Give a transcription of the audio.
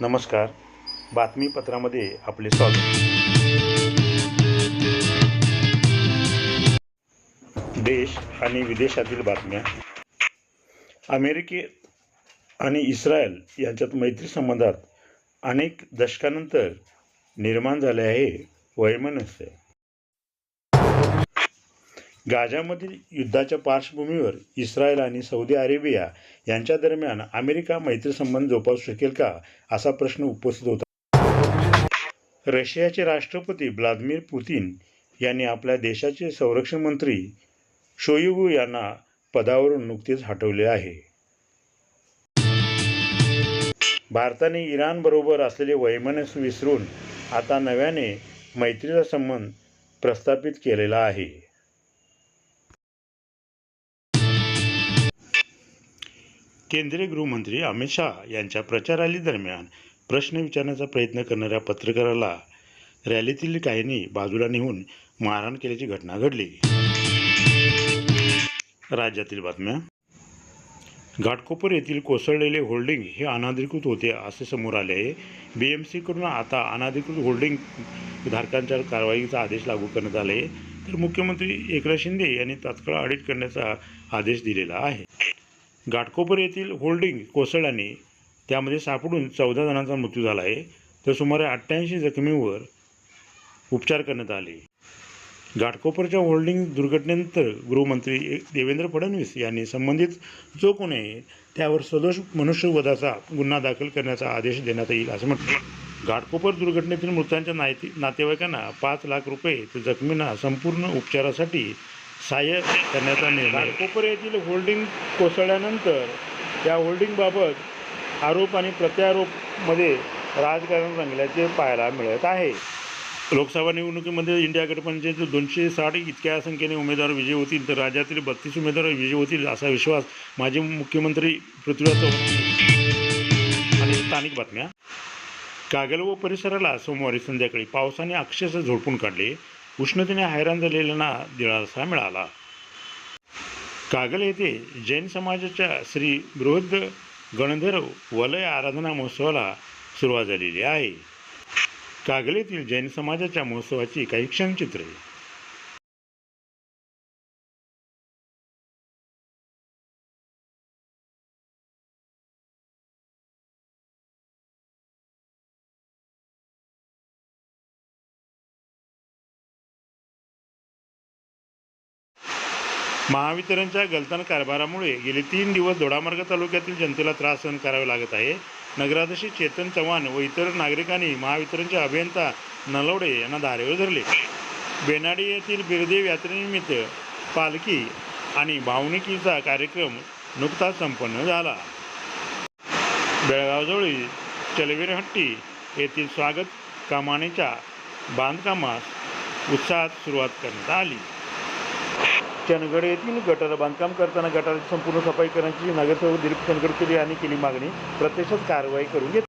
नमस्कार. बातमीपत्रामध्ये आपले स्वागत. देश आणि विदेशातील बातम्या. अमेरिकेत आणि इस्रायल यांच्यात मैत्री संबंधात अनेक दशकानंतर निर्माण झाले आहे वैमनस्य. गाझामधील युद्धाच्या पार्श्वभूमीवर इस्रायल आणि सौदी अरेबिया यांच्या दरम्यान अमेरिका मैत्री संबंध जोपासू शकेल का असा प्रश्न उपस्थित होता. रशियाचे राष्ट्रपती व्लादिमीर पुतीन यांनी आपल्या देशाचे संरक्षण मंत्री शोयुगू यांना पदावरून नुकतेच हटवले आहे. भारताने इराणबरोबर असलेले वैमनस विसरून आता नव्याने मैत्रीचा संबंध प्रस्थापित केलेला आहे. केंद्रीय गृहमंत्री अमित शहा यांच्या प्रचार रॅलीदरम्यान प्रश्न विचारण्याचा प्रयत्न करणाऱ्या पत्रकाराला रॅलीतील काहींनी बाजूला नेऊन मारहाण केल्याची घटना घडली. राज्यातील बातम्या. घाटकोपर येथील कोसळलेले होल्डिंग हे अनाधिकृत होते असे समोर आले आहे. बी एम सीकडून आता अनाधिकृत होल्डिंग धारकांच्या कारवाईचा आदेश लागू करण्यात आले तर मुख्यमंत्री एकनाथ शिंदे यांनी तात्काळ ऑडिट करण्याचा आदेश दिलेला आहे. घाटकोपर येथील होल्डिंग कोसळल्याने त्यामध्ये सापडून चौदा जणांचा मृत्यू झाला आहे. तर सुमारे अठ्ठ्याऐंशी जखमींवर उपचार करण्यात आले. घाटकोपरच्या होल्डिंग दुर्घटनेनंतर गृहमंत्री देवेंद्र फडणवीस यांनी संबंधित जो कोणी आहे त्यावर सदोष मनुष्यवधाचा गुन्हा दाखल करण्याचा आदेश देण्यात येईल असं म्हटलं. घाटकोपर दुर्घटनेतील मृतांच्या नाते नातेवाईकांना पाच लाख रुपये तर जखमींना संपूर्ण उपचारासाठी सहाय्य करण्याचा निर्णय. घाटकोपर येथील होल्डिंग कोसळल्यानंतर त्या होल्डिंगबाबत आरोप आणि प्रत्यारोपमध्ये राजकारण रंगल्याचे पाहायला मिळत आहे. लोकसभा निवडणुकीमध्ये इंडिया गठबंधनचे दोनशे साठ इतक्या संख्येने उमेदवार विजयी होतील तर राज्यातील बत्तीस उमेदवार विजयी होतील असा विश्वास माजी मुख्यमंत्री पृथ्वीराज चव्हाण आणि स्थानिक बातम्या. कागल व परिसराला सोमवारी संध्याकाळी पावसाने अक्षरशः झोडपून काढले. उष्णतेने हैराण झालेल्यांना दिलासा मिळाला. कागल येथे जैन समाजाच्या श्री बृहद गणधर वलय आराधना महोत्सवाला सुरुवात झालेली आहे. कागल येथील जैन समाजाच्या महोत्सवाची काही क्षणचित्रे. महावितरणच्या गलतान कारभारामुळे गेले तीन दिवस दोडामार्ग तालुक्यातील जनतेला त्रास सहन करावे लागत आहे. नगराध्यक्ष चेतन चव्हाण व इतर नागरिकांनी महावितरणचे अभियंता नलवडे यांना धारेवर धरले. बेनाडी येथील बिरदेव यात्रेनिमित्त पालखी आणि भावनिकीचा कार्यक्रम नुकताच संपन्न झाला. बेळगावजवळील चलवीरहट्टी येथील स्वागत कमानीच्या बांधकामास उत्साहात सुरुवात करण्यात आली. चनगड येथील गटर बांधकाम करताना गटाराची संपूर्ण सफाई करण्याची नगरसेवक दिलीप चनगडकर यांनी केली मागणी. प्रत्यक्षात कारवाई करून घेतली.